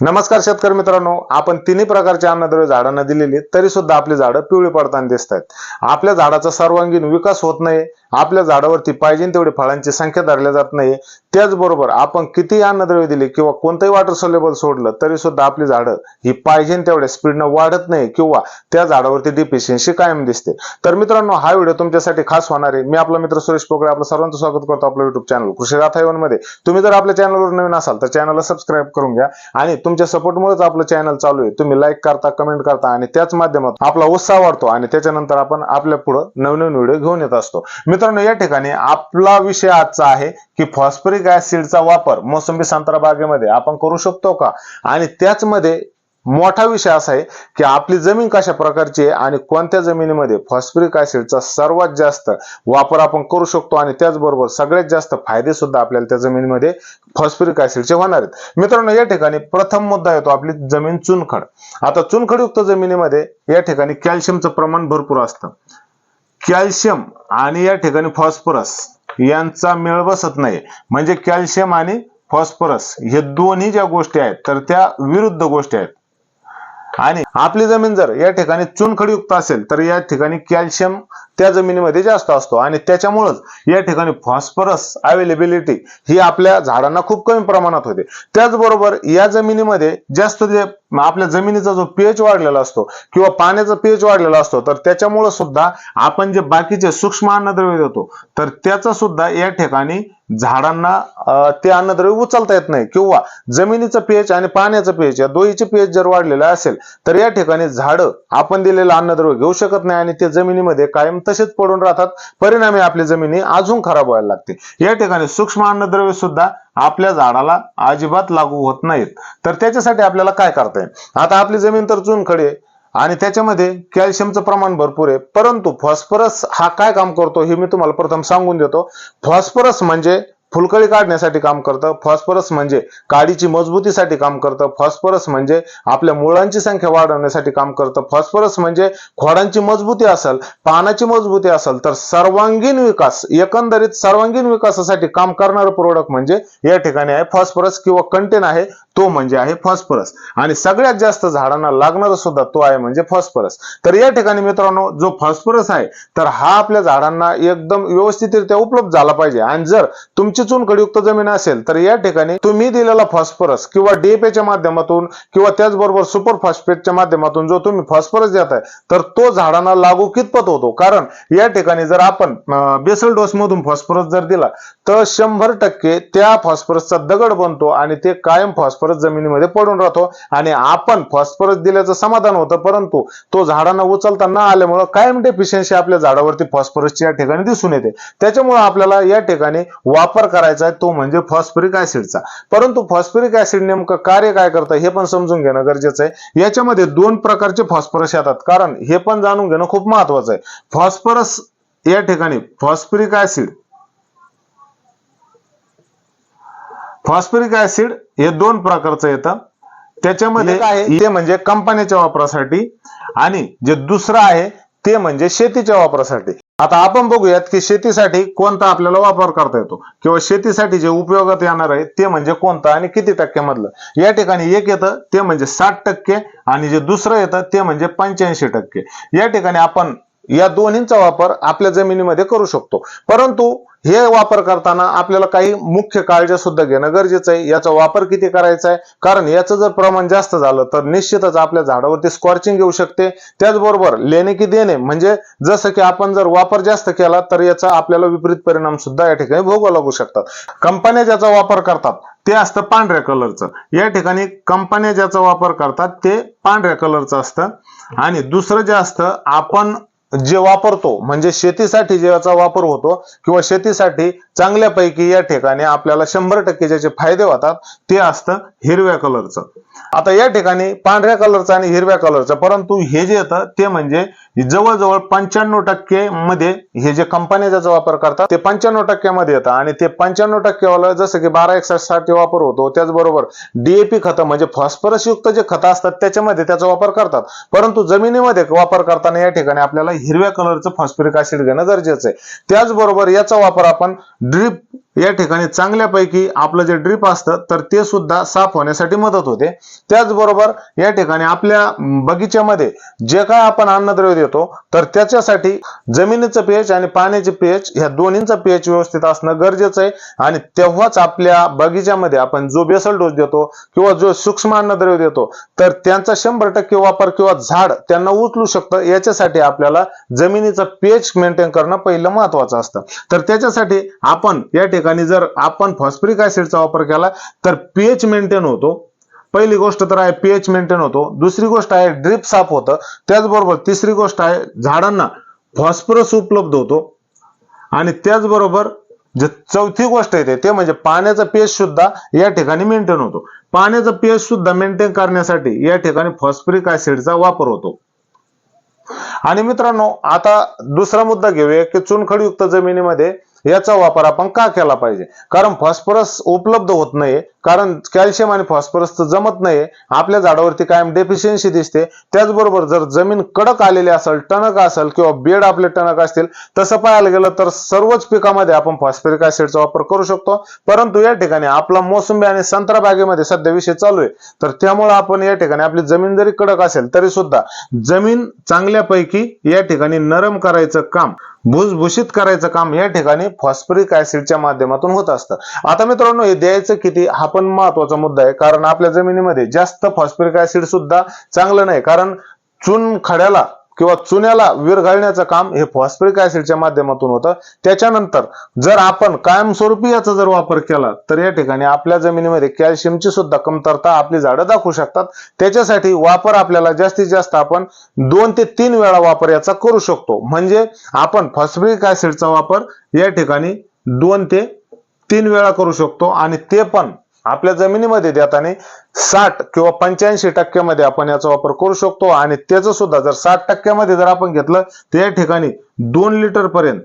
नमस्कार शेतकरी मित्रांनो आपण तिन्ही प्रकारचे अन्नद्रव्य झाडांना दिलेली तरी सुद्धा आपली झाडं पिवळी पडताना दिसत आहेत आपल्या झाडाचा सर्वांगीण विकास होत नाही आपल्या झाडावरती पाहिजे तेवढी फळांची संख्या धरल्या जात नाही त्याचबरोबर आपण किती अन्नद्रव्य दिले किंवा कोणतंही वॉटर सोलेबल सोडलं तरी सुद्धा आपली झाडं ही पाहिजे तेवढ्या स्पीडनं वाढत नाही किंवा त्या झाडावरती डिफिशियन्सी कायम दिसते. तर मित्रांनो हा व्हिडिओ तुमच्यासाठी खास होणार आहे. मी आपला मित्र सुरेश पोकळे आपलं सर्वांचं स्वागत करतो आपलं युट्यूब चॅनल कृषी राथायवनमध्ये. तुम्ही जर आपल्या चॅनलवर नवीन असाल तर चॅनलला सबस्क्राईब करून घ्या आणि तुमच्या सपोर्टमुळेच आपलं चॅनल चालू आहे. तुम्ही लाईक करता कमेंट करता आणि त्याच माध्यमातून आपला उत्साह वाढतो आणि त्याच्यानंतर आपण आपल्या पुढे नवनवीन व्हिडिओ घेऊन येत असतो. मित्रांनो या ठिकाणी आपला विषय आजचा आहे की फॉस्फरिक ऍसिडचा वापर मोसंबी संत्रा बागेमध्ये आपण करू शकतो का? आणि त्याचमध्ये मोठा विषय असा आहे की आपली जमीन कशा प्रकारची आहे आणि कोणत्या जमिनीमध्ये फॉस्फरिक ऍसिडचा सर्वात जास्त वापर आपण करू शकतो आणि त्याचबरोबर सगळ्यात जास्त फायदे सुद्धा आपल्याला त्या जमिनीमध्ये फॉस्फरिक ऍसिडचे होणार आहेत. मित्रांनो या ठिकाणी प्रथम मुद्दा येतो आपली जमीन चुनखड. आता चुनखडयुक्त जमिनीमध्ये या ठिकाणी कॅल्शियमचं प्रमाण भरपूर असतं. कॅल्शियम आणि या ठिकाणी फॉस्फरस यांचा मेळ बसत नाही. म्हणजे कॅल्शियम आणि फॉस्फरस हे दोन्ही ज्या गोष्टी आहेत तर त्या विरुद्ध गोष्टी आहेत. आणि आपली जमीन जर या ठिकाणी चुनखडीयुक्त असेल तर या ठिकाणी कॅल्शियम त्या जमिनीमध्ये जास्त असतो. आणि त्याच्यामुळेच या ठिकाणी फॉस्फरस अवेलेबिलिटी ही आपल्या झाडांना खूप कमी प्रमाणात होते. त्याचबरोबर या जमिनीमध्ये जास्त जे आपल्या जमिनीचा जो पीएच वाढलेला असतो किंवा पाण्याचा पीएच वाढलेला असतो तर त्याच्यामुळे सुद्धा आपण जे बाकीचे सूक्ष्म अन्नद्रव्य देतो तर त्याचा सुद्धा या ठिकाणी झाडांना ते अन्नद्रव्य उचलता येत नाही. किंवा जमिनीचं पीएच आणि पाण्याचं पीएच या दोहीचे पीएच जर वाढलेलं असेल तर या ठिकाणी झाडं आपण दिलेलं अन्नद्रव्य घेऊ शकत नाही आणि ते जमिनीमध्ये कायम तसेच पडून राहतात. परिणामी आपली जमिनी अजून खराब व्हायला लागते. या ठिकाणी सूक्ष्म अन्नद्रव्य सुद्धा आपल्या झाडाला अजिबात लागू होत नाहीत. तर त्याच्यासाठी आपल्याला काय करता येईल? आता आपली जमीन तर चुनखडी आहे आणि त्याच्यामध्ये कॅल्शियमचं प्रमाण भरपूर आहे. परंतु फॉस्फरस हा काय काम करतो हे मी तुम्हाला प्रथम सांगून देतो. फॉस्फरस म्हणजे फुलकळी काढण्यासाठी काम करतं. फॉस्फरस म्हणजे काडीची मजबूतीसाठी काम करतं. फॉस्फरस म्हणजे आपल्या मुळांची संख्या वाढवण्यासाठी काम करतं. फॉस्फरस म्हणजे खोडांची मजबूती असेल पानाची मजबूती असेल तर सर्वांगीण विकास एकंदरीत सर्वांगीण विकासासाठी काम करणारं प्रोडक्ट म्हणजे या ठिकाणी आहे फॉस्फरस किंवा कंटेन आहे तो म्हणजे आहे फॉस्फरस. आणि सगळ्यात जास्त झाडांना लागणारा सुद्धा तो आहे म्हणजे फॉस्फरस. तर या ठिकाणी मित्रांनो जो फॉस्फरस आहे तर हा आपल्या झाडांना एकदम व्यवस्थितरित्या उपलब्ध झाला पाहिजे. आणि जर तुमची चुनखडयुक्त जमीन असेल तर या ठिकाणी तुम्ही दिलेला फॉस्फरस किंवा डीएपीच्या माध्यमातून किंवा त्याचबरोबर सुपर फॉस्फेटच्या माध्यमातून जो तुम्ही फॉस्फरस देताय तर तो झाडांना लागू कितपत होतो? कारण या ठिकाणी जर आपण बेसल डोस मधून फॉस्फरस जर दिला तर शंभर टक्के त्या फॉस्फरसचा दगड बनतो आणि ते कायम फॉस्फरस जमिनीमध्ये पडून राहतो आणि आपण फॉस्फरस दिल्याचं समाधान होतं परंतु तो झाडांना उचलता न आल्यामुळं कायम डेफिशियन्सी आपल्या झाडावरती फॉस्फरसची या ठिकाणी दिसून येते. त्याच्यामुळे आपल्याला या ठिकाणी वापर करायचा आहे तो म्हणजे फॉस्फरिक ऍसिडचा परंतु फॉस्फरिक ऍसिड नेमकं कार्य काय करतं हे पण समजून घेणं गरजेचं आहे. याच्यामध्ये दोन प्रकारचे फॉस्फरस येतात. कारण हे पण जाणून घेणं खूप महत्वाचं आहे. फॉस्फरस या ठिकाणी फॉस्फरिक ऍसिड फॉस्फरिक ऍसिड हे दोन प्रकारचं येतं. त्याच्यामध्ये ते म्हणजे कंपनीच्या वापरासाठी आणि जे दुसरं आहे ते म्हणजे शेतीच्या वापरासाठी. आता आपण बघूयात की शेतीसाठी कोणता आपल्याला वापर करता येतो किंवा शेतीसाठी जे उपयोगात येणार आहे ते म्हणजे कोणतं आणि किती टक्के मधलं या ठिकाणी एक येतं ते म्हणजे साठ टक्के आणि जे दुसरं येतं ते म्हणजे पंच्याऐंशी टक्के. या ठिकाणी आपण या दोन्हींचा वापर आपल्या जमिनीमध्ये करू शकतो. परंतु हे वापर करताना आपल्याला काही मुख्य काळजी सुद्धा घेणं गरजेचं आहे. याचा वापर किती करायचा आहे? कारण याचं जर प्रमाण जास्त झालं तर निश्चितच आपल्या झाडावरती स्कॉर्चिंग येऊ शकते. त्याचबरोबर लेणे की देणे म्हणजे जसं की आपण जर वापर जास्त केला तर याचा आपल्याला विपरीत परिणाम सुद्धा या ठिकाणी भोगावं लागू शकतात. कंपन्या ज्याचा वापर करतात ते असतं पांढऱ्या कलरचं या ठिकाणी कंपन्या ज्याचा वापर करतात ते पांढऱ्या कलरचं असतं. आणि दुसरं जे असतं आपण जे वापरतो म्हणजे शेतीसाठी ज्याचा वापर होतो किंवा शेतीसाठी चांगल्यापैकी या ठिकाणी आपल्याला शंभर टक्के ज्याचे फायदे होतात ते असतं हिरव्या कलरचं. आता या ठिकाणी पांढऱ्या कलरचं आणि हिरव्या कलरचं परंतु हे जे येतं ते म्हणजे जवळजवळ पंच्याण्णव टक्के मध्ये हे जे कंपन्या ज्याचा वापर करतात ते पंच्याण्णव टक्क्यामध्ये येतं. आणि ते पंच्याण्णव टक्केवालं जसं की बारा एकसष्टसाठी वापर होतो त्याचबरोबर डीएपी खतं म्हणजे फॉस्फरस युक्त जे खतं असतात त्याच्यामध्ये त्याचा वापर करतात. परंतु जमिनीमध्ये वापर करताना या ठिकाणी आपल्याला हिरव्या कलरचं फॉस्फरिक ऍसिड घेणं गरजेचं आहे. त्याचबरोबर याचा वापर आपण ड्रीप या ठिकाणी चांगल्यापैकी आपलं जे ड्रीप असतं तर ते सुद्धा साफ होण्यासाठी मदत होते. त्याचबरोबर या ठिकाणी आपल्या बगीच्यामध्ये जे काय आपण अन्नद्रव्य देतो तर त्याच्यासाठी जमिनीचं पीएच आणि पाण्याचे पीएच ह्या दोन्हींचा पीएच व्यवस्थित असणं गरजेचं आहे. आणि तेव्हाच आपल्या बगीच्यामध्ये आपण जो बेसल डोस देतो किंवा जो सूक्ष्म अन्नद्रव्य देतो तर त्यांचा शंभर टक्के वापर किंवा झाड त्यांना उचलू शकतं. याच्यासाठी आपल्याला जमिनीचा पीएच मेंटेन करणं पहिलं महत्वाचं असतं. तर त्याच्यासाठी आपण या ठिकाणी जर आपण फॉस्फरिक ऍसिडचा वापर केला तर पीएच मेंटेन होतो. पहिली गोष्ट तर आहे पीएच मेंटेन होतो. दुसरी गोष्ट आहे ड्रीप साफ होतं. त्याचबरोबर तिसरी गोष्ट आहे झाडांना फॉस्फरस उपलब्ध होतो. आणि त्याचबरोबर जे चौथी गोष्ट येते ते म्हणजे पाण्याचा पेश सुद्धा या ठिकाणी मेंटेन होतो. पाण्याचा पेश सुद्धा मेंटेन करण्यासाठी या ठिकाणी फॉस्फरिक ऍसिडचा वापर होतो. आणि मित्रांनो आता दुसरा मुद्दा घेऊया की चुनखडयुक्त जमिनीमध्ये याचा वापर आपण का केला पाहिजे? कारण फॉस्फरस उपलब्ध होत नाही कारण कॅल्शियम आणि फॉस्फरस तर जमत नाही आपल्या झाडावरती कायम डेफिशियन्सी दिसते. त्याचबरोबर जर जमीन कडक आलेली असेल टणक असेल किंवा बेड आपले टणक असतील तसं पाहायला गेलं तर सर्वच पिकामध्ये आपण फॉस्फरिक ऍसिडचा वापर करू शकतो. परंतु या ठिकाणी आपला मोसंबी आणि संत्रा बागेमध्ये सध्या विषय चालू आहे. तर त्यामुळे आपण या ठिकाणी आपली जमीन जरी कडक असेल तरी सुद्धा जमीन चांगल्यापैकी या ठिकाणी नरम करायचं काम भुसभुशीत करायचं काम या ठिकाणी फॉस्फरिक ऍसिडच्या माध्यमातून होत असतं. आता मित्रांनो हे द्यायचं किती? हा पण महत्त्वाचा मुद्दा आहे. कारण आपल्या जमिनीमध्ये जास्त फॉस्फरिक ऍसिड सुद्धा चांगलं नाही. कारण चुन खड्याला किंवा चुन्याला विरघळण्याचं काम हे फॉस्फरिक ऍसिडच्या माध्यमातून होतं. त्याच्यानंतर जर आपण कायमस्वरूपी याचा जर वापर केला तर या ठिकाणी आपल्या जमिनीमध्ये कॅल्शियमची सुद्धा कमतरता आपली झाडं दाखवू शकतात. त्याच्यासाठी वापर आपल्याला जास्तीत जास्त आपण दोन ते तीन वेळा वापर याचा करू शकतो. म्हणजे आपण फॉस्फरिक ऍसिडचा वापर या ठिकाणी दोन ते तीन वेळा करू शकतो आणि ते पण आपल्या जमिनीमध्ये देताना साठ किंवा पंच्याऐंशी टक्क्यामध्ये आपण याचा वापर करू शकतो आणि त्याचं सुद्धा जर साठ टक्क्यामध्ये जर आपण घेतलं तर या ठिकाणी दोन लिटर पर्यंत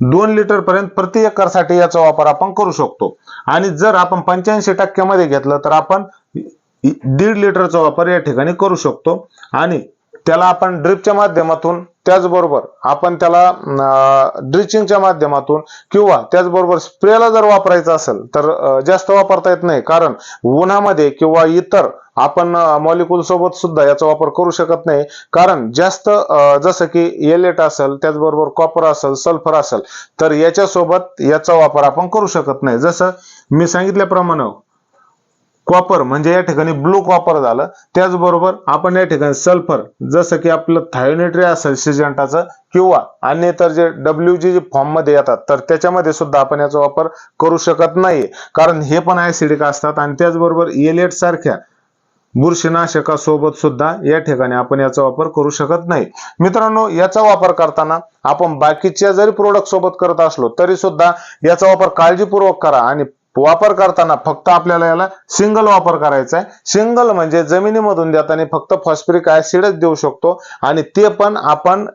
दोन लिटर पर्यंत प्रति एकरसाठी याचा वापर आपण करू शकतो. आणि जर आपण पंच्याऐंशी टक्क्यामध्ये घेतलं तर आपण दीड लिटरचा वापर या ठिकाणी करू शकतो. आणि त्याला आपण ड्रिपच्या माध्यमातून त्याचबरोबर आपण त्याला ड्रिचिंगच्या माध्यमातून किंवा त्याचबरोबर स्प्रेला जर वापरायचं असेल तर जास्त वापरता येत नाही. कारण उन्हामध्ये किंवा इतर आपण मॉलिक्युल सोबत सुद्धा याचा वापर करू शकत नाही. कारण जास्त जसं की एलेट असेल त्याचबरोबर कॉपर असेल सल्फर असेल तर याच्यासोबत याचा वापर आपण करू शकत नाही. जसं मी सांगितल्याप्रमाणे कॉपर म्हणजे या ठिकाणी ब्लू कॉपर झालं. त्याचबरोबर आपण या ठिकाणी सल्फर जसं की आपलं थायोनेट्री असेल सिजंटाचं किंवा अन्य इतर जे डब्ल्यू जी फॉर्ममध्ये येतात तर त्याच्यामध्ये सुद्धा आपण याचा वापर करू शकत नाही कारण हे पण ऍसिडिक असतात आणि त्याचबरोबर एलेट सारख्या बुरशीनाशकासोबत सुद्धा या ठिकाणी आपण याचा वापर करू शकत नाही. मित्रांनो याचा वापर करताना आपण बाकीच्या जरी प्रोडक्ट सोबत करत असलो तरी सुद्धा याचा वापर काळजीपूर्वक करा आणि वापर करताना फक्त आपल्याला याला सिंगल वापर करायचा आहे. सिंगल म्हणजे जमिनीमधून देताना फक्त फॉस्फरिक ऍसिडच देऊ शकतो. आणि ते पण आपण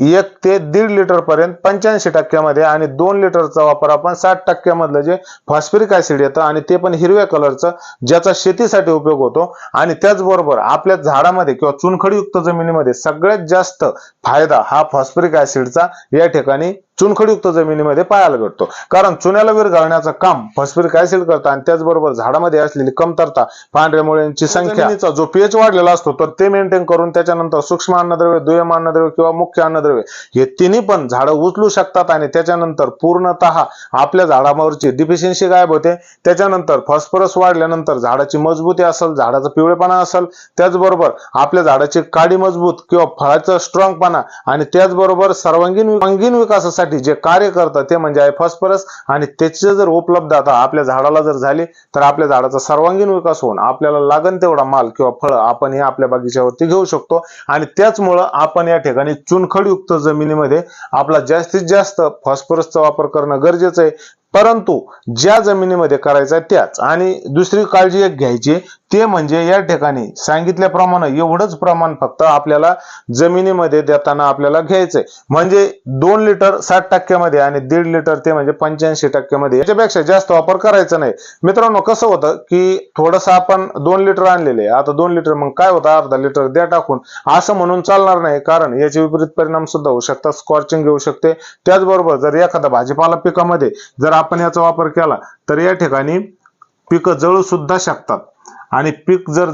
एक ते दीड लिटर पर्यंत पंच्याऐंशी टक्क्यामध्ये आणि दोन लिटरचा वापर आपण साठ टक्क्यामधलं जे फॉस्फरिक ऍसिड येतं आणि ते पण हिरव्या कलरचं ज्याचा शेतीसाठी उपयोग होतो. आणि त्याचबरोबर आपल्या झाडामध्ये किंवा चुनखडीयुक्त जमिनीमध्ये सगळ्यात जास्त फायदा हा फॉस्फरिक ऍसिडचा या ठिकाणी चुनखडीयुक्त जमिनीमध्ये पाहायला भेटतो कारण चुन्याला विरघळण्याचं काम फॉस्फरिक ऍसिड करतं आणि त्याचबरोबर झाडामध्ये असलेली कमतरता पांढऱ्या मुळ्यांची संख्या जो पीएच वाढलेला असतो तर ते मेंटेन करून त्याच्यानंतर सूक्ष्म अन्नद्रव्य दुय्यम अन्नद्रव्य किंवा मुख्य अन्नद्रव्य हे तिन्ही पण झाडं उचलू शकतात आणि त्याच्यानंतर पूर्णतः आपल्या झाडावरची डिफिशियन्सी गायब होते. त्याच्यानंतर फॉस्फरस वाढल्यानंतर झाडाची मजबूती असेल झाडाचा पिवळेपणा असेल त्याचबरोबर आपल्या झाडाची काडी मजबूत किंवा फळाचा स्ट्रॉंगपणा आणि त्याचबरोबर सर्वांगीण सर्वांगीण विकासासाठी जे कार्य करतं ते म्हणजे आहे फॉस्फरस. आणि त्याची जर उपलब्धता आपल्या झाडाला जर झाली तर आपल्या झाडाचा सर्वांगीण विकास होऊन आपल्याला लागन तेवढा माल किंवा फळ आपण हे आपल्या बगीच्यावरती घेऊ शकतो. आणि त्याचमुळं आपण या ठिकाणी चुनखडयुक्त जमिनीमध्ये आपला जास्तीत जास्त फॉस्फरसचा वापर करणं गरजेचं आहे. परंतु ज्या जमिनीमध्ये करायचा त्याच. आणि दुसरी काळजी एक घ्यायची ते म्हणजे या ठिकाणी सांगितल्याप्रमाणे एवढंच प्रमाण फक्त आपल्याला जमिनीमध्ये देताना आपल्याला घ्यायचंय. म्हणजे दोन लिटर साठ टक्क्यामध्ये आणि दीड लिटर ते म्हणजे पंच्याऐंशी टक्क्यामध्ये याच्यापेक्षा जास्त वापर करायचा नाही. मित्रांनो कसं होतं की थोडंसं आपण दोन लिटर आणलेले आता दोन लिटर मग काय होतं अर्धा लिटर द्या टाकून. असं म्हणून चालणार नाही कारण याचे विपरीत परिणाम सुद्धा होऊ शकतात स्कॉर्चिंग येऊ शकते. त्याचबरोबर जर एखादा भाजीपाला पिकामध्ये जर आपण याचा वापर केला तर या ठिकाणी पिकं जळू सुद्धा शकतात. आणि पीक जर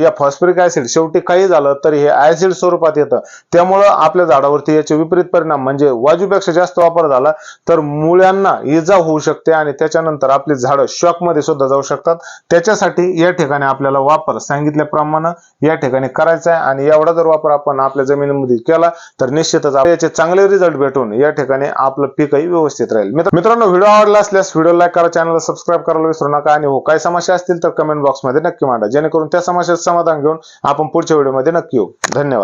या फॉस्फरिक ऍसिड शेवटी काही झालं तर हे ऍसिड स्वरूपात येतं. त्यामुळं आपल्या झाडावरती याचे विपरीत परिणाम म्हणजे वाजूपेक्षा जास्त वापर झाला तर मुळ्यांना इजा होऊ शकते आणि त्याच्यानंतर आपली झाडं शॉकमध्ये सुद्धा जाऊ शकतात. त्याच्यासाठी या ठिकाणी आपल्याला वापर सांगितल्याप्रमाणे या ठिकाणी करायचा आहे आणि एवढा जर वापर आपण आपल्या जमिनीमध्ये केला तर निश्चितच याचे चांगले रिझल्ट भेटून या ठिकाणी आपलं पीकही व्यवस्थित राहील. मित्र- मित्रांनो व्हिडिओ आवडला असल्यास व्हिडिओ लाईक करा चॅनलला सबस्क्राईब करायला विसरू नका आणि हो काय समस्या असतील तर कमेंट बॉक्समध्ये नक्की मांडा. जेणेकरून त्या समस्याचं समाधान घेऊन आपण पुढच्या व्हिडिओमध्ये नक्की येऊ. धन्यवाद.